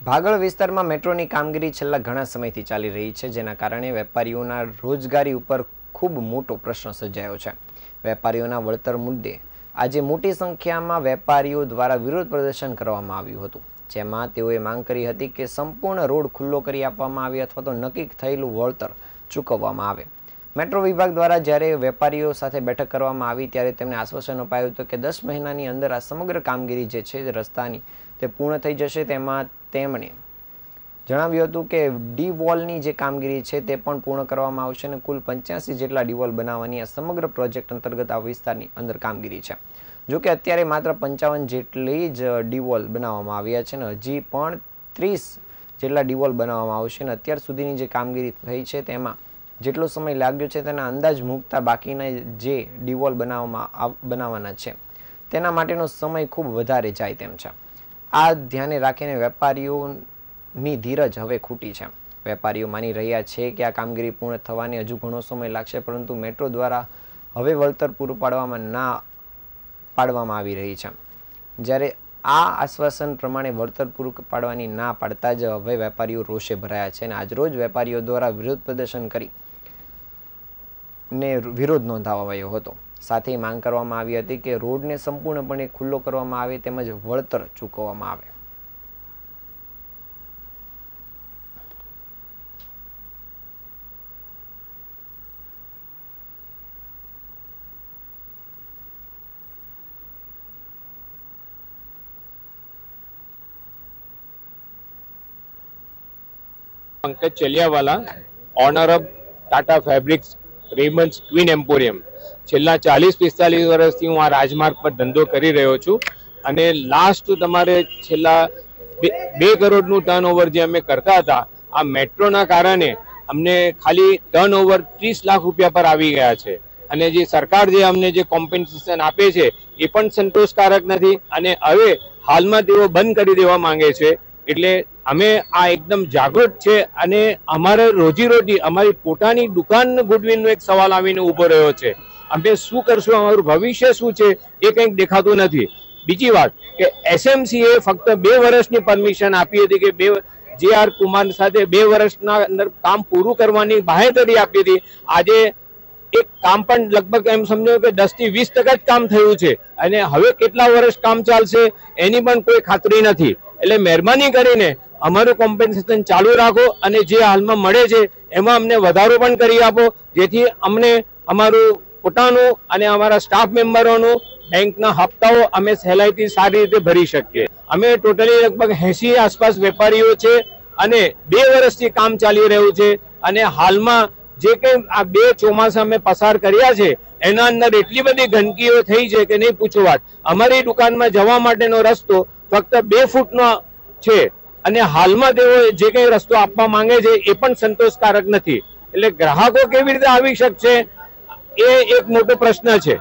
ભાગળ વિસ્તારમાં મેટ્રોની કામગીરી છેલ્લા ઘણા સમયથી ચાલી રહી છે, જેના કારણે વેપારીઓના રોજગારી ઉપર ખૂબ મોટો પ્રશ્ન સર્જાયો છે. વેપારીઓના વળતર મુદ્દે આજે મોટી સંખ્યામાં વેપારીઓ દ્વારા વિરોધ પ્રદર્શન કરવામાં આવ્યું હતું. જેમાં તેઓએ માંગ કરી હતી કે સંપૂર્ણ રોડ ખુલ્લો કરી આપવામાં આવે અથવા તો નક્કી થયેલું વળતર ચૂકવવામાં આવે. મેટ્રો વિભાગ દ્વારા જ્યારે વેપારીઓ સાથે બેઠક કરવામાં આવી ત્યારે તેમને આશ્વાસન અપાયું હતું કે દસ મહિનાની અંદર આ સમગ્ર કામગીરી જે છે, રસ્તાની, તે પૂર્ણ થઈ જશે. તેમાં તેમણે જણાવ્યું હતું કે ડી વોલની જે કામગીરી છે, તે પણ પૂર્ણ કરવામાં આવશે અને કુલ પંચ્યાસી જેટલા ડી વોલ બનાવવાની આ સમગ્ર પ્રોજેક્ટ અંતર્ગત આ વિસ્તારની અંદર કામગીરી છે. જો કે અત્યારે માત્ર પંચાવન જેટલી જ ડી વોલ બનાવવામાં આવ્યા છે અને હજી પણ ત્રીસ જેટલા ડી વોલ બનાવવામાં આવશે અને અત્યાર સુધીની જે કામગીરી થઈ છે, તેમાં જેટલો સમય લાગ્યો છે તેના અંદાજ મૂકતા બાકીના જે ડિવોલ બનાવવામાં બનાવવાના છે, તેના માટેનો સમય ખૂબ વધારે જાય તેમ છે. આ ધ્યાને રાખીને વેપારીઓની ધીરજ હવે ખૂટી છે. વેપારીઓ માની રહ્યા છે કે આ કામગીરી પૂર્ણ થવાની હજુ ઘણો સમય લાગશે, પરંતુ મેટ્રો દ્વારા હવે વળતર પૂરું પાડવામાં ના પાડવામાં આવી રહી છે. જ્યારે આ આશ્વાસન પ્રમાણે વળતર પૂરું પાડવાની ના પાડતા જ હવે વેપારીઓ રોષે ભરાયા છે અને આજરોજ વેપારીઓ દ્વારા વિરોધ પ્રદર્શન કરી ને વિરોધ નોંધાવાયો હતો. સાથે માંગ કરવામાં આવી હતી કે રોડને સંપૂર્ણપણે ખુલ્લો કરવામાં આવે તેમજ વળતર ચૂકવવામાં આવે. Pankaj Chaliyawala owner of Tata fabrics Raymonds queen emporium છેલ્લા ચાલીસ, પિસ્તાલીસ વર્ષથી હું આ રાજમાર્ગ પર ધંધો કરી રહ્યો છું અને લાસ્ટ તમારે છેલ્લા બે- કરોડનું ટર્નઓવર જે અમે કરતા હતા, આ મેટ્રોના કારણે અમને ખાલી ટર્નઓવર ત્રીસ લાખ રૂપિયા પર આવી ગયા છે. અને જે સરકાર જે અમને જે કોમ્પન્સેશન આપે છે, એ પણ સંતોષકારક નથી અને હવે હાલમાં તેઓ બંધ કરી દેવા માંગે છે. એટલે અમે આ એકદમ જાગૃત છે અને અમારે રોજીરોટી અમારી પોતાની દુકાન ગુડવિલનો એક સવાલ આવીને ઊભો રહ્યો છે. અમે શું કરશું? અમારું ભવિષ્ય શું છે? એ કંઈક દેખાતું નથી. બીજી વાત કે એસએમસી એ ફક્ત બે વર્ષની પરમિશન આપી હતી કે બે જે આર કુમાર સાથે બે વર્ષના અંદર કામ પૂરું કરવાની બાહેધરી આપી હતી. આજે એક કામ પણ લગભગ એમ સમજો કે દસથી વીસ ટકા જ કામ થયું છે અને હવે કેટલા વર્ષ કામ ચાલશે એની પણ કોઈ ખાતરી નથી. એટલે મહેરબાની કરીને અમારું કોમ્પન્સેશન ચાલુ રાખો અને જે હાલમાં મળે છે, એમાં અમને વધારો પણ કરી આપો, જેથી અમને અમારું પોતાનું અને અમારા સ્ટાફ મેમ્બરોનું બેંકના હપ્તાઓ અમે સહેલાઈથી સારી રીતે ભરી શકીએ. અમે ટોટલી લગભગ એસી આસપાસ વેપારીઓ છે અને બે વર્ષથી કામ ચાલી રહ્યું છે અને હાલમાં જે કંઈ આ બે ચોમાસા અમે પસાર કર્યા છે, એના અંદર એટલી બધી ગંદકીઓ થઈ છે કે નહીં પૂછો વાત. અમારી દુકાનમાં જવા માટેનો રસ્તો ફક્ત બે ફૂટનો છે. અને હાલમાં તેઓ જે કંઈ રસ્તો આપવા માંગે છે, એ પણ સંતોષકારક નથી. એટલે ગ્રાહકો કેવી રીતે આવી શકશે, એ એક મોટો પ્રશ્ન છે.